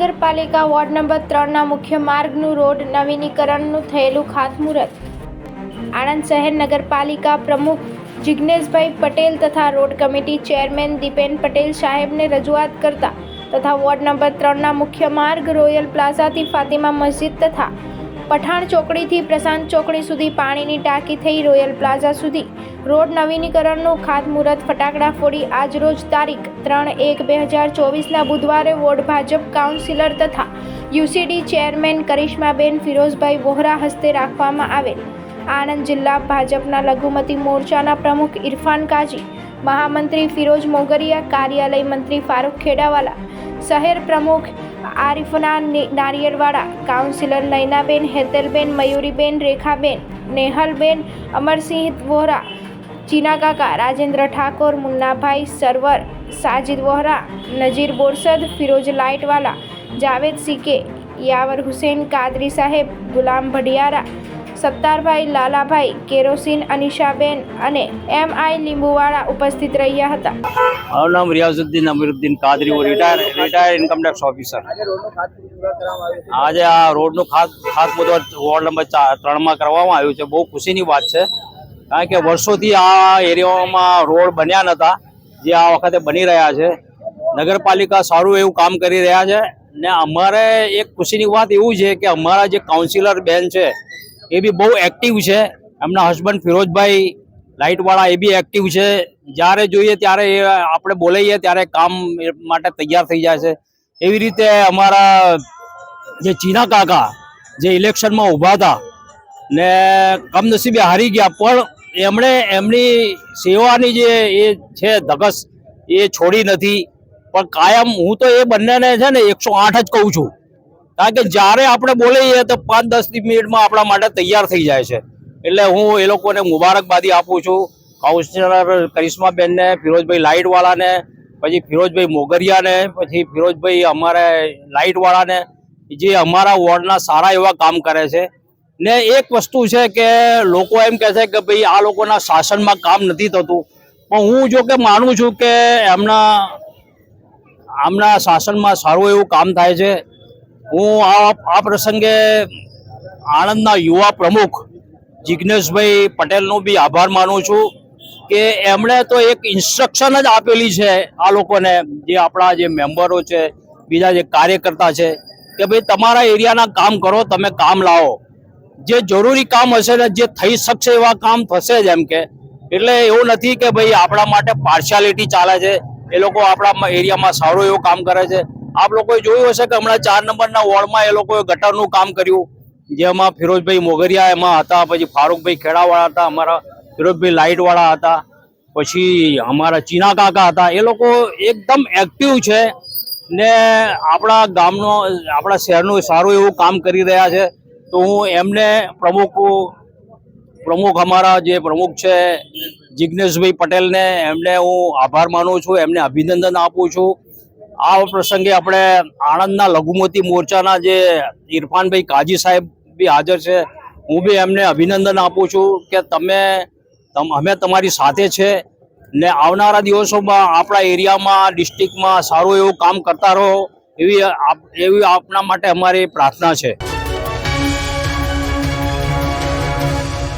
નગરપાલિકા ward number ત્રણના મુખ્ય માર્ગનું રોડ નવીનીકરણનું થયેલું ખાતમુહૂર્ત. આણંદ શહેર નગરપાલિકા પ્રમુખ જિજ્ઞેશભાઈ પટેલ તથા road committee chairman Dipen Patel સાહેબને રજૂઆત કરતા તથા વોર્ડ નંબર ત્રણના મુખ્ય માર્ગ રોયલ પ્લાઝાથી ફાતિમા મસ્જિદ તથા પઠાણ ચોકડીથી પ્રશાંત ચોકડી સુધી પાણીની ટાંકી થઈ રોયલ પ્લાઝા સુધી. રોડ નવીનીકરણનું ખાતમુહૂર્ત, ફટાકડા ફોડી આજરોજ તારીખ ત્રણ એક બે હજાર ચોવીસના બુધવારે વોર્ડ ભાજપ કાઉન્સિલર તથા યુસીડી ચેરમેન કરિશ્માબેન ફિરોઝભાઈ વોહરા હસ્તે રાખવામાં આવેલ. આણંદ જિલ્લા ભાજપના લઘુમતી મોરચાના પ્રમુખ ઇરફાન કાજી, મહામંત્રી ફિરોજ મોગરિયા, કાર્યાલય મંત્રી ફારૂક ખેડાવાલા, શહેર પ્રમુખ આરિફના ને- Nariyerwada councillor Nayanaben, Hetalben, Mayuriben, Rekhaben, Nehalben, Amarsinh Vohra Chinakaka Rajendra Thakor, Munnabhai Sarvar, Sajid Vohra, Najir Borsad, Firoj Lightwala, Javed CK, Yavar Husen, Kadri Saheb, Gulam ભડિયારા સત્તારભાઈ Lalabhai, kerosene અનિશાબેન અને એમ આઈ લીંબુવાળા ઉપસ્થિત રહ્યા હતા. મારું નામ રિયાઝુદ્દીન અમીરુદ્દીન કાદરી, હું retire retire income tax officer. આજે આ રોડનું ખાત ખાતમુહૂર્ત વોર્ડ નંબર ત્રણમાં કરવામાં આવ્યું છે. બહુ ખુશીની વાત છે. કારણ કે વર્ષોથી આ એરિયાઓમાં રોડ બન્યા નહોતા જે આ વખતે બની રહ્યા છે. નગરપાલિકા સારું એવું કામ કરી રહ્યા છે. ને અમારે એક ખુશીની વાત એવું છે કે અમારા જે કાઉન્સિલર બેન છે એ બી બહુ એક્ટિવ છે. એમના હસબન્ડ ફિરોજભાઈ લાઇટવાળા એ બી એક્ટિવ છે. જ્યારે જોઈએ ત્યારે એ આપણે બોલાઈએ ત્યારે કામ માટે તૈયાર થઈ જાય છે. એવી રીતે અમારા જે ચીના કાકા જે ઇલેક્શનમાં ઊભા હતા ને કમનસીબે હારી ગયા. પણ એમણે એમની સેવાની જે એ છે ધગસ એ છોડી નથી. પણ કાયમ હું તો એ બંનેને છે ને એકસો આઠ જ કહું છું. કારણ કે જ્યારે આપણે બોલાવીએ તો પાંચ દસ મિનિટમાં આપણા માટે તૈયાર થઈ જાય છે. એટલે હું એ લોકોને મુબારકબાદી આપું છું. કાઉન્સિલર કરિશ્માબેનને, ફિરોજભાઈ લાઇટવાળાને, પછી ફિરોજભાઈ મોગરિયાને, પછી ફિરોજભાઈ અમારે લાઇટવાળાને, જે અમારા વોર્ડના સારા એવા કામ કરે છે. ને એક વસ્તુ છે કે લોકો એમ કહે છે કે ભાઈ, આ લોકોના શાસનમાં કામ નથી થતું. પણ હું જો કે માનું છું કે એમના આમના શાસનમાં સારું એવું કામ થાય છે. હું આ આ પ્રસંગે આણંદના યુવા પ્રમુખ જિજ્ઞેશભાઈ પટેલનો બી આભાર માનું છું કે એમણે તો એક ઇન્સ્ટ્રક્શન જ આપેલી છે આ લોકોને, જે આપણા જે મેમ્બરો છે, બીજા જે કાર્યકર્તા છે, કે ભાઈ તમારા એરિયાના કામ કરો, તમે કામ લાવો. જે જરૂરી કામ હશે ને, જે થઈ શકશે એવા કામ થશે જ એમ કે. એટલે એવું નથી કે ભાઈ આપણા માટે પાર્શિયાલિટી ચાલે છે, એ લોકો આપણા એરિયામાં સારું એવું કામ કરે છે. આપ લોકોએ જોયું હશે કે હમણાં ચાર નંબરના વોર્ડમાં એ લોકોએ ગટરનું કામ કર્યું. જેમાં ફિરોજભાઈ મોગરિયા એમાં હતા, પછી ફારૂકભાઈ ખેડાવાળા હતા, અમારા ફિરોજભાઈ લાઇટવાળા હતા, પછી અમારા ચીના કાકા હતા. એ લોકો એકદમ એક્ટિવ છે ને આપણા ગામનો, આપણા શહેરનું સારું એવું કામ કરી રહ્યા છે. તો હું એમને પ્રમુખ પ્રમુખ અમારા જે પ્રમુખ છે જિજ્ઞેશભાઈ પટેલને એમને હું આભાર માનું છું, એમને અભિનંદન આપું છું. આ પ્રસંગે આપણે આણંદના લઘુમતી મોરચાના જે ઇરફાનભાઈ કાજી સાહેબ બી હાજર છે, હું બી એમને અભિનંદન આપું છું કે તમે અમે તમારી સાથે છે ને આવનારા દિવસોમાં આપણા એરિયામાં, ડિસ્ટ્રિક્ટમાં સારું એવું કામ કરતા રહો એવી એવી આપના માટે અમારી પ્રાર્થના છે.